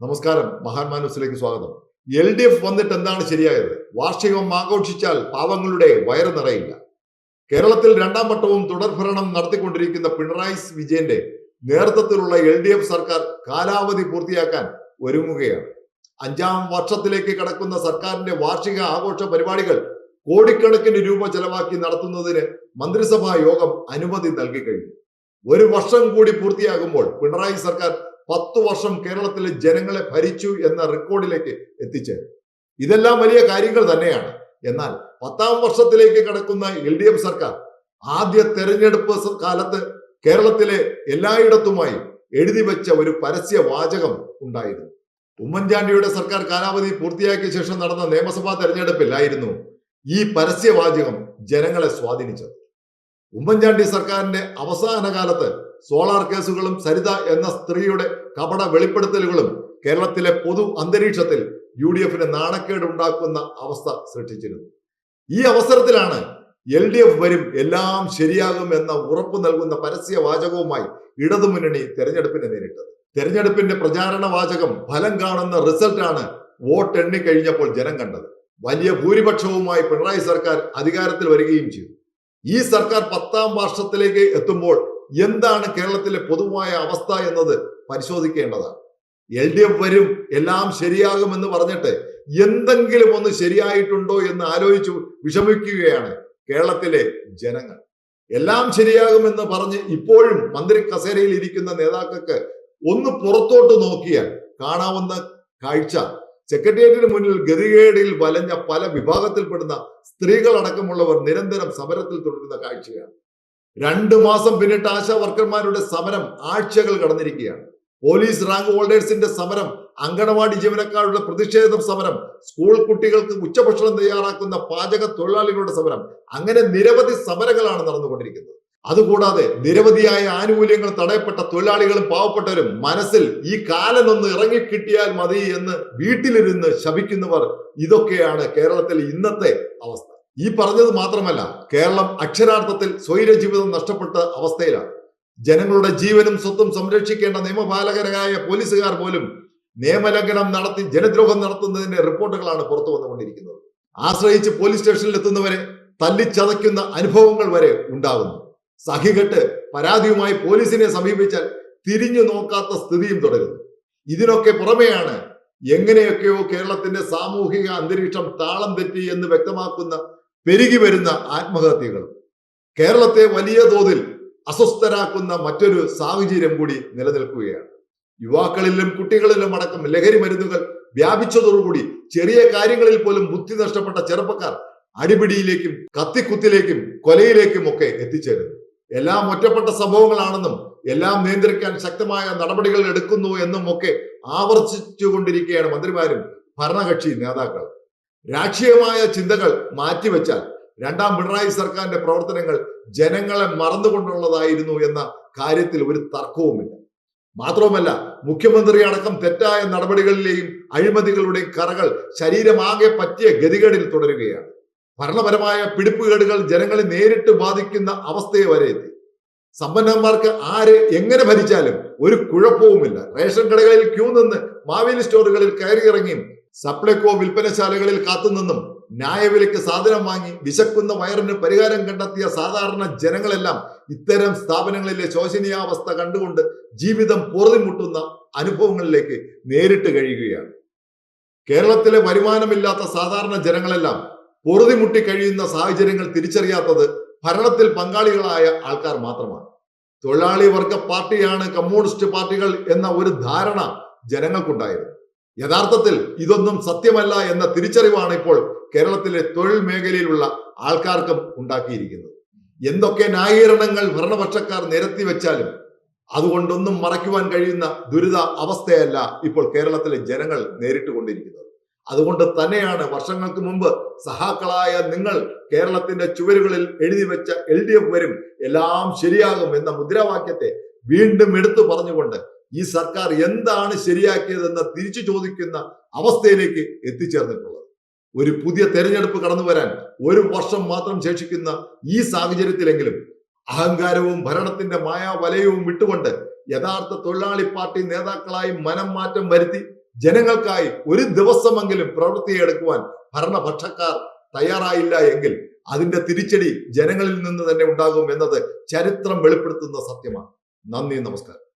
നമസ്കാരം. മഹാത്മാ ന്യൂസിലേക്ക് സ്വാഗതം. എൽ ഡി എഫ് വന്നിട്ട് എന്താണ് ശരിയായത്? വാർഷികം ആഘോഷിച്ചാൽ പാവങ്ങളുടെ വയറ് നിറയില്ല. കേരളത്തിൽ രണ്ടാം വട്ടവും തുടർഭരണം നടത്തിക്കൊണ്ടിരിക്കുന്ന പിണറായി വിജയന്റെ നേതൃത്വത്തിലുള്ള എൽ ഡി എഫ് സർക്കാർ കാലാവധി പൂർത്തിയാക്കാൻ ഒരുങ്ങുകയാണ്. അഞ്ചാം വർഷത്തിലേക്ക് കടക്കുന്ന സർക്കാരിന്റെ വാർഷിക ആഘോഷ പരിപാടികൾ കോടിക്കണക്കിന് രൂപ ചെലവാക്കി നടത്തുന്നതിന് മന്ത്രിസഭാ യോഗം അനുമതി നൽകി കഴിഞ്ഞു. ഒരു വർഷം കൂടി പൂർത്തിയാകുമ്പോൾ പിണറായി സർക്കാർ പത്തു വർഷം കേരളത്തിലെ ജനങ്ങളെ ഭരിച്ചു എന്ന റെക്കോർഡിലേക്ക് എത്തിച്ചേരും ഇതെല്ലാം വലിയ കാര്യങ്ങൾ തന്നെയാണ്. എന്നാൽ പത്താം വർഷത്തിലേക്ക് കടക്കുന്ന എൽ ഡി എഫ് സർക്കാർ ആദ്യ തെരഞ്ഞെടുപ്പ് കാലത്ത് കേരളത്തിലെ എല്ലായിടത്തുമായി എഴുതി വെച്ച ഒരു പരസ്യ വാചകം ഉണ്ടായിരുന്നു. ഉമ്മൻചാണ്ടിയുടെ സർക്കാർ കാലാവധി പൂർത്തിയാക്കിയ ശേഷം നടന്ന നിയമസഭാ തെരഞ്ഞെടുപ്പിലായിരുന്നു ഈ പരസ്യവാചകം ജനങ്ങളെ സ്വാധീനിച്ചത്. ഉമ്മൻചാണ്ടി സർക്കാരിന്റെ അവസാന കാലത്ത് സോളാർ കേസുകളും സരിത എന്ന സ്ത്രീയുടെ കപട വെളിപ്പെടുത്തലുകളും കേരളത്തിലെ പൊതു അന്തരീക്ഷത്തിൽ യു ഡി എഫിന് നാണക്കേട് ഉണ്ടാക്കുന്ന അവസ്ഥ സൃഷ്ടിച്ചിരുന്നു. ഈ അവസരത്തിലാണ് എൽ ഡി എഫ് വരും എല്ലാം ശരിയാകും എന്ന ഉറപ്പ് നൽകുന്ന പരസ്യ വാചകവുമായി ഇടതുമുന്നണി തെരഞ്ഞെടുപ്പിനെ നേരിട്ടത്. തെരഞ്ഞെടുപ്പിന്റെ പ്രചാരണ വാചകം ഫലം കാണുന്ന റിസൾട്ടാണ് വോട്ട് എണ്ണിക്കഴിഞ്ഞപ്പോൾ ജനം കണ്ടത്. വലിയ ഭൂരിപക്ഷവുമായി പിണറായി സർക്കാർ അധികാരത്തിൽ വരികയും ചെയ്തു. ഈ സർക്കാർ പത്താം വർഷത്തിലേക്ക് എത്തുമ്പോൾ എന്താണ് കേരളത്തിലെ പൊതുവായ അവസ്ഥ എന്നത് പരിശോധിക്കേണ്ടതാണ്. എൽ ഡി എഫ് വരും എല്ലാം ശരിയാകുമെന്ന് പറഞ്ഞിട്ട് എന്തെങ്കിലും ഒന്ന് ശരിയായിട്ടുണ്ടോ എന്ന് ആലോചിച്ചു വിഷമിക്കുകയാണ് കേരളത്തിലെ ജനങ്ങൾ. എല്ലാം ശരിയാകുമെന്ന് പറഞ്ഞ് ഇപ്പോഴും മന്ത്രി കസേരയിൽ ഇരിക്കുന്ന നേതാക്കൾക്ക് ഒന്ന് പുറത്തോട്ട് നോക്കിയാൽ കാണാവുന്ന കാഴ്ച. സെക്രട്ടേറിയറ്റിന് മുന്നിൽ ഗതികേടിൽ വലഞ്ഞ പല വിഭാഗത്തിൽപ്പെടുന്ന സ്ത്രീകളടക്കമുള്ളവർ നിരന്തരം സമരത്തിൽ തുടരുന്ന കാഴ്ചയാണ്. രണ്ടു മാസം പിന്നിട്ട് ആശാ വർക്കർമാരുടെ സമരം ആഴ്ചകൾ കടന്നിരിക്കുകയാണ്. പോലീസ് റാങ്ക് ഹോൾഡേഴ്സിന്റെ സമരം അങ്കണവാടി ജീവനക്കാരുടെ പ്രതിഷേധം സമരം സ്കൂൾ കുട്ടികൾക്ക് ഉച്ചഭക്ഷണം തയ്യാറാക്കുന്ന പാചക തൊഴിലാളികളുടെ സമരം അങ്ങനെ നിരവധി സമരങ്ങളാണ് നടന്നുകൊണ്ടിരിക്കുന്നത്. അതുകൂടാതെ നിരവധിയായ ആനുകൂല്യങ്ങൾ തടയപ്പെട്ട തൊഴിലാളികളും പാവപ്പെട്ടവരും മനസ്സിൽ ഈ കാലനൊന്ന് ഇറങ്ങിക്കിട്ടിയാൽ മതി എന്ന് വീട്ടിലിരുന്ന് ശപിക്കുന്നവർ ഇതൊക്കെയാണ് കേരളത്തിലെ ഇന്നത്തെ അവസ്ഥ. ഈ പറഞ്ഞത് മാത്രമല്ല കേരളം അക്ഷരാർത്ഥത്തിൽ സ്വൈര ജീവിതം നഷ്ടപ്പെട്ട അവസ്ഥയിലാണ്. ജനങ്ങളുടെ ജീവനും സ്വത്തും സംരക്ഷിക്കേണ്ട നിയമപാലകരായ പോലീസുകാർ പോലും നിയമലംഘനം നടത്തി ജനദ്രോഹം നടത്തുന്നതിന്റെ റിപ്പോർട്ടുകളാണ് പുറത്തു വന്നുകൊണ്ടിരിക്കുന്നത്. ആശ്രയിച്ച് പോലീസ് സ്റ്റേഷനിൽ എത്തുന്നവരെ തല്ലിച്ചതയ്ക്കുന്ന അനുഭവങ്ങൾ വരെ ഉണ്ടാകുന്നു സഹികെട്ട് പരാതിയുമായി പോലീസിനെ സമീപിച്ചാൽ തിരിഞ്ഞു നോക്കാത്ത സ്ഥിതിയും തുടരുന്നു. ഇതിനൊക്കെ പുറമെയാണ് എങ്ങനെയൊക്കെയോ കേരളത്തിന്റെ സാമൂഹിക അന്തരീക്ഷം താളം തെറ്റി എന്ന് വ്യക്തമാക്കുന്ന പെരുകി വരുന്ന ആത്മഹത്യകളും കേരളത്തെ വലിയ തോതിൽ അസ്വസ്ഥരാക്കുന്ന മറ്റൊരു സാഹചര്യം കൂടി നിലനിൽക്കുകയാണ്. യുവാക്കളിലും കുട്ടികളിലും അടക്കം ലഹരി മരുന്നുകൾ വ്യാപിച്ചതോടുകൂടി ചെറിയ കാര്യങ്ങളിൽ പോലും ബുദ്ധി നഷ്ടപ്പെട്ട ചെറുപ്പക്കാർ അടിപിടിയിലേക്കും കത്തിക്കുത്തിലേക്കും കൊലയിലേക്കും ഒക്കെ എത്തിച്ചേരുന്നു. എല്ലാം ഒറ്റപ്പെട്ട സംഭവങ്ങളാണെന്നും എല്ലാം നിയന്ത്രിക്കാൻ ശക്തമായ നടപടികൾ എടുക്കുന്നു എന്നും ഒക്കെ ആവർത്തിച്ചുകൊണ്ടിരിക്കുകയാണ് മന്ത്രിമാരും ഭരണകക്ഷി നേതാക്കൾ രാഷ്ട്രീയമായ ചിന്തകൾ മാറ്റിവെച്ചാൽ രണ്ടാം പിണറായി സർക്കാരിന്റെ പ്രവർത്തനങ്ങൾ ജനങ്ങളെ മറന്നുകൊണ്ടുള്ളതായിരുന്നു എന്ന കാര്യത്തിൽ ഒരു തർക്കവുമില്ല. മാത്രവുമല്ല മുഖ്യമന്ത്രി അടക്കം തെറ്റായ നടപടികളിലെയും അഴിമതികളുടെയും കറകൾ ശരീരമാകെ പറ്റിയ ഗതികേടിൽ തുടരുകയാണ്. ഭരണപരമായ പിടിപ്പുകേടുകൾ ജനങ്ങളെ നേരിട്ട് ബാധിക്കുന്ന അവസ്ഥയെ വരെ എത്തി. സമ്പന്നന്മാർക്ക് ആര് എങ്ങനെ ഭരിച്ചാലും ഒരു കുഴപ്പവുമില്ല. റേഷൻ കടകളിൽ ക്യൂ നിന്ന് മാവേലി സ്റ്റോറുകളിൽ കയറിയിറങ്ങിയും സപ്ലൈകോ വിൽപ്പനശാലകളിൽ കാത്തുനിന്നും ന്യായവിലയ്ക്ക് സാധനം വാങ്ങി വിശക്കുന്ന വയറിന് പരിഹാരം കണ്ടെത്തിയ സാധാരണ ജനങ്ങളെല്ലാം ഇത്തരം സ്ഥാപനങ്ങളിലെ ശോചനീയാവസ്ഥ കണ്ടുകൊണ്ട് ജീവിതം പൊറുതിമുട്ടുന്ന അനുഭവങ്ങളിലേക്ക് നേരിട്ട് കഴിയുകയാണ്. കേരളത്തിലെ വരുമാനമില്ലാത്ത സാധാരണ ജനങ്ങളെല്ലാം പൊറുതിമുട്ടി കഴിയുന്ന സാഹചര്യങ്ങൾ തിരിച്ചറിയാത്തത് ഭരണത്തിൽ പങ്കാളികളായ ആൾക്കാർ മാത്രമാണ്. തൊഴിലാളി വർഗ പാർട്ടിയാണ് കമ്മ്യൂണിസ്റ്റ് പാർട്ടികൾ എന്ന ഒരു ധാരണ ജനങ്ങൾക്കുണ്ടായിരുന്നു. യഥാർത്ഥത്തിൽ ഇതൊന്നും സത്യമല്ല എന്ന തിരിച്ചറിവാണ് ഇപ്പോൾ കേരളത്തിലെ തൊഴിൽ മേഖലയിലുള്ള ആൾക്കാർക്കും ഉണ്ടാക്കിയിരിക്കുന്നത്. എന്തൊക്കെ ന്യായീകരണങ്ങൾ ഭരണപക്ഷക്കാർ നിരത്തി വെച്ചാലും അതുകൊണ്ടൊന്നും മറയ്ക്കുവാൻ കഴിയുന്ന ദുരിത അവസ്ഥയല്ല ഇപ്പോൾ കേരളത്തിലെ ജനങ്ങൾ നേരിട്ട് കൊണ്ടിരിക്കുന്നത് അതുകൊണ്ട് തന്നെയാണ് വർഷങ്ങൾക്ക് മുമ്പ് സഹാക്കളായ നിങ്ങൾ കേരളത്തിന്റെ ചുവരുകളിൽ എഴുതി വെച്ച എൽ ഡി എഫ് വരും എല്ലാം ശരിയാകും എന്ന മുദ്രാവാക്യത്തെ വീണ്ടും എടുത്തു പറഞ്ഞുകൊണ്ട് ഈ സർക്കാർ എന്താണ് ശരിയാക്കിയതെന്ന് തിരിച്ചു ചോദിക്കുന്ന അവസ്ഥയിലേക്ക് എത്തിച്ചേർന്നിട്ടുള്ളത്. ഒരു പുതിയ തെരഞ്ഞെടുപ്പ് കടന്നു വരാൻ ഒരു വർഷം മാത്രം ശേഷിക്കുന്ന ഈ സാഹചര്യത്തിലെങ്കിലും അഹങ്കാരവും ഭരണത്തിന്റെ മായാവലയവും വിട്ടുകൊണ്ട് യഥാർത്ഥ തൊഴിലാളി പാർട്ടി നേതാക്കളായി മനം മാറ്റം വരുത്തി ജനങ്ങൾക്കായി ഒരു ദിവസമെങ്കിലും പ്രവൃത്തിയെടുക്കുവാൻ ഭരണപക്ഷക്കാർ തയ്യാറായില്ല എങ്കിൽ അതിന്റെ തിരിച്ചടി ജനങ്ങളിൽ നിന്ന് തന്നെ ഉണ്ടാകും എന്നത് ചരിത്രം വെളിപ്പെടുത്തുന്ന സത്യമാണ്. നന്ദി നമസ്കാരം.